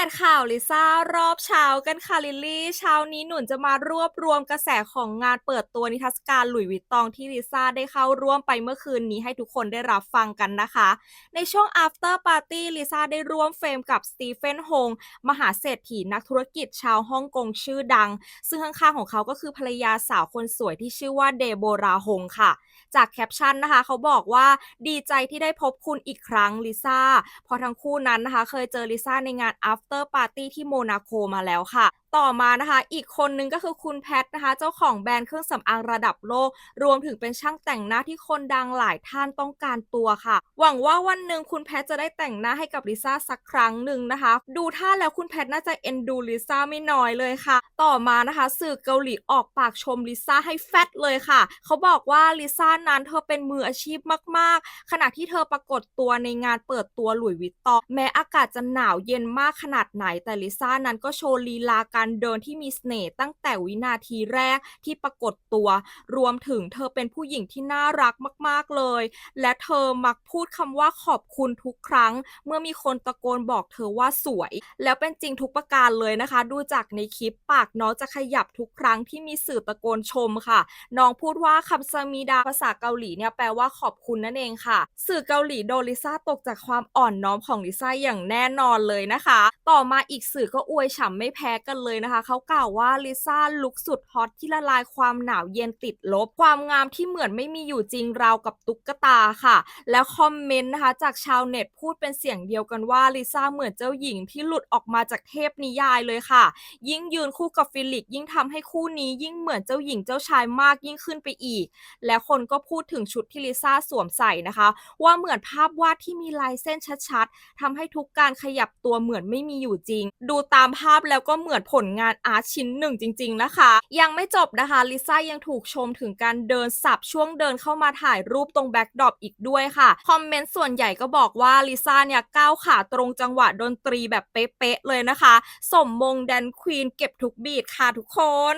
ข่าวลิซ่ารอบเช้ากันค่ะลิลลี่ เช้านี้หนุนจะมารวบรวมกระแสของงานเปิดตัวนิทรรศการหลุยวิตตองที่ลิซ่าได้เข้าร่วมไปเมื่อคืนนี้ให้ทุกคนได้รับฟังกันนะคะ ในช่วง after party ลิซ่าได้ร่วมเฟรมกับสตีเฟนฮงมหาเศรษฐีนักธุรกิจชาวฮ่องกงชื่อดัง ซึ่งข้างๆของเขาก็คือภรรยาสาวคนสวยที่ชื่อว่าเดโบราฮงค่ะ จากแคปชั่นนะคะ เขาบอกว่าดีใจที่ได้พบคุณอีกครั้งลิซ่าพราะทั้งคู่นั้นนะคะ เคยเจอลิซ่าในงาน after เตอร์ปาร์ตี้ที่โมนาโคมาแล้วค่ะต่อมานะคะ อีกคนนึงก็คือคุณแพทนะคะ เจ้าของแบรนด์เครื่องสำอางระดับโลก รวมถึงเป็นช่างแต่งหน้าที่คนดังหลายท่านต้องการตัวค่ะ หวังว่าวันหนึ่งคุณแพทจะได้แต่งหน้าให้กับลิซ่าสักครั้งหนึ่งนะคะ ดูท่าแล้วคุณแพทน่าจะเอ็นดูลิซ่าไม่น้อยเลยค่ะ ต่อมานะคะ สื่อเกาหลีออกปากชมลิซ่าให้แฟตเลยค่ะ เขาบอกว่าลิซ่านั้นเธอเป็นมืออาชีพมาก ๆ ขณะที่เธอปรากฏตัวในงานเปิดตัวหลุยส์วิตตองแม้อากาศจะหนาวเย็นมากขนาดไหนแต่ลิซ่านั้นก็โชว์ลีลาการการเดินที่มีเสน่ห์ตั้งแต่วินาทีแรกที่ปรากฏตัว รวมถึงเธอเป็นผู้หญิงที่น่ารักมาก ๆเลย และเธอมักพูดคำว่าขอบคุณทุกครั้ง เมื่อมีคนตะโกนบอกเธอว่าสวย แล้วเป็นจริงทุกประการเลยนะคะ ดูจากในคลิปปากน้องจะขยับทุกครั้งที่มีสื่อตะโกนชมค่ะ น้องพูดว่าคำซามิดาภาษาเกาหลีเนี่ยแปลว่าขอบคุณนั่นเองค่ะ สื่อเกาหลีโดนลิซ่าตกจากความอ่อนน้อมของลิซ่าอย่างแน่นอนเลยนะคะ ต่อมาอีกสื่อก็อวยฉ่ำไม่แพ้กันเลยนะคะ เขากล่าวว่าลิซ่าลุกสุดฮอตที่ละลายความหนาวเย็นติดลบ ความงามที่เหมือนไม่มีอยู่จริงราวกับตุ๊กตาค่ะ แล้วคอมเมนต์นะคะจากชาวเน็ตพูดเป็นเสียงเดียวกันว่าลิซ่าเหมือนเจ้าหญิงที่หลุดออกมาจากเทพนิยายเลยค่ะ ยิ่งยืนคู่กับฟิลิกยิ่งทำให้คู่นี้ยิ่งเหมือนเจ้าหญิงเจ้าชายมากยิ่งขึ้นไปอีก และคนก็พูดถึงชุดที่ลิซ่าสวมใส่นะคะ ว่าเหมือนภาพวาดที่มีลายเส้นชัดๆทำให้ทุกการขยับตัวเหมือนไม่มีอยู่จริง ดูตามภาพแล้วก็เหมือนผลลงานอาร์ตชิ้นหนึ่งจริง ๆ นะคะ ยังไม่จบนะคะลิซ่ายังถูกชมถึงการเดินสับช่วงเดินเข้ามาถ่ายรูปตรงแบ็กดรอปอีกด้วยค่ะ คอมเมนต์ส่วนใหญ่ก็บอกว่าลิซ่าเนี่ยก้าวขาตรงจังหวะดนตรีแบบเป๊ะๆเลยนะคะ สมมงแดนควีนเก็บทุกบีทค่ะทุกคน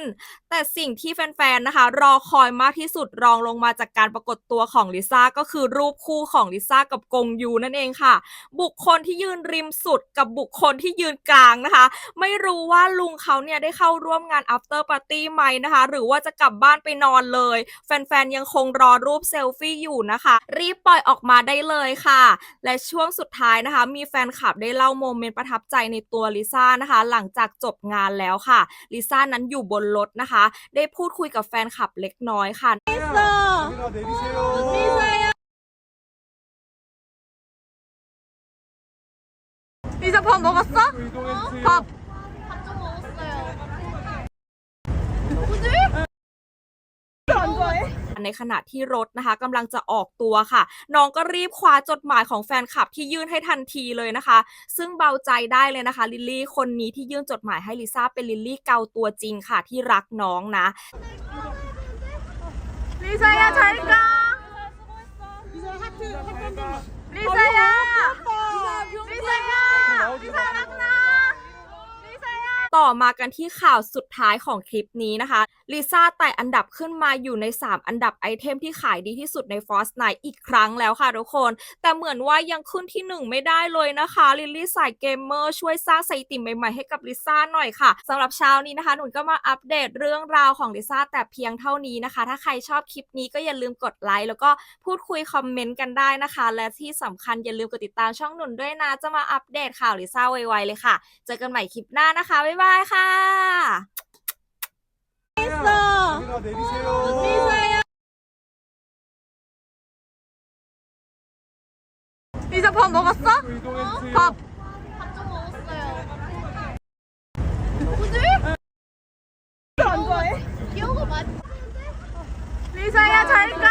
แต่สิ่งที่แฟนๆนะคะ รอคอยมากที่สุดรองลงมาจากการปรากฏตัวของลิซ่าก็คือรูปคู่ของลิซ่ากับกงยูนั่นเองค่ะ บุคคลที่ยืนริมสุดกับบุคคลที่ยืนกลางนะคะ ไม่รู้ว่าลุเขาเนี่ยได้เข้าร่วมงาน after party ไหมนะคะ หรือว่าจะกลับบ้านไปนอนเลย แฟนๆ ยังคงรอรูปเซลฟี่อยู่นะคะ รีบปล่อยออกมาได้เลยค่ะ และช่วงสุดท้ายนะคะ มีแฟนคลับได้เล่าโมเมนต์ประทับใจในตัวลิซ่านะคะ หลังจากจบงานแล้วค่ะ ลิซ่านั้นอยู่บนรถนะคะ ได้พูดคุยกับแฟนคลับเล็กน้อยค่ะ 여기가 내리세요. 리사 밥 먹었어? 이동해주세요. 밥. ในขณะที่รถนะคะกำลังจะออกตัวค่ะ น้องก็รีบคว้าจดหมายของแฟนคลับที่ยื่นให้ทันทีเลยนะคะ ซึ่งเบาใจได้เลยนะคะลิลลี่คนนี้ที่ยื่นจดหมายให้ลิซ่าเป็นลิลลี่เกาตัวจริงค่ะที่รักน้องนะ 리사야 잘 가. 리사 하트 하트 리사야. 리사야. ต่อมากันที่ข่าวสุดท้ายของคลิปนี้นะคะลิซ่าไต่อันดับขึ้นมาอยู่ใน 3 อันดับไอเทมที่ขายดีที่สุดใน f o r t n i t อีกครั้งแล้วค่ะทุกคน แต่เหมือนว่ายังขึ้นที่ 1 ไม่ได้เลยนะคะลิลลี่สายเกมเมอร์ช่วยสร้างสถิติใหม่ๆให้กับลิซ่าหน่อยค่ะสำหรับเช้านี้นะคะ หนุนก็มาอัปเดตเรื่องราวของลิซ่าแต่เพียงเท่านี้นะคะ ถ้าใครชอบคลิปนี้ก็อย่าลืมกดไลค์แล้วก็พูดคุยคอมเมนต์กันได้นะคะ และที่สำคัญอย่าลืมกดติดตามช่องหนุนด้วยนะจะมาอัปเดตข่าวลิซ่าไวๆเลยค่ะ เจอกันใหม่คลิปหน้านะคะบ๊ายบายค่ะ 여기가 내리세요. 리사 밥 먹었어? 이동해주세요. 밥. 밥좀 먹었어요. 안 좋아해? 기억을 많이. 리사야 잘 가.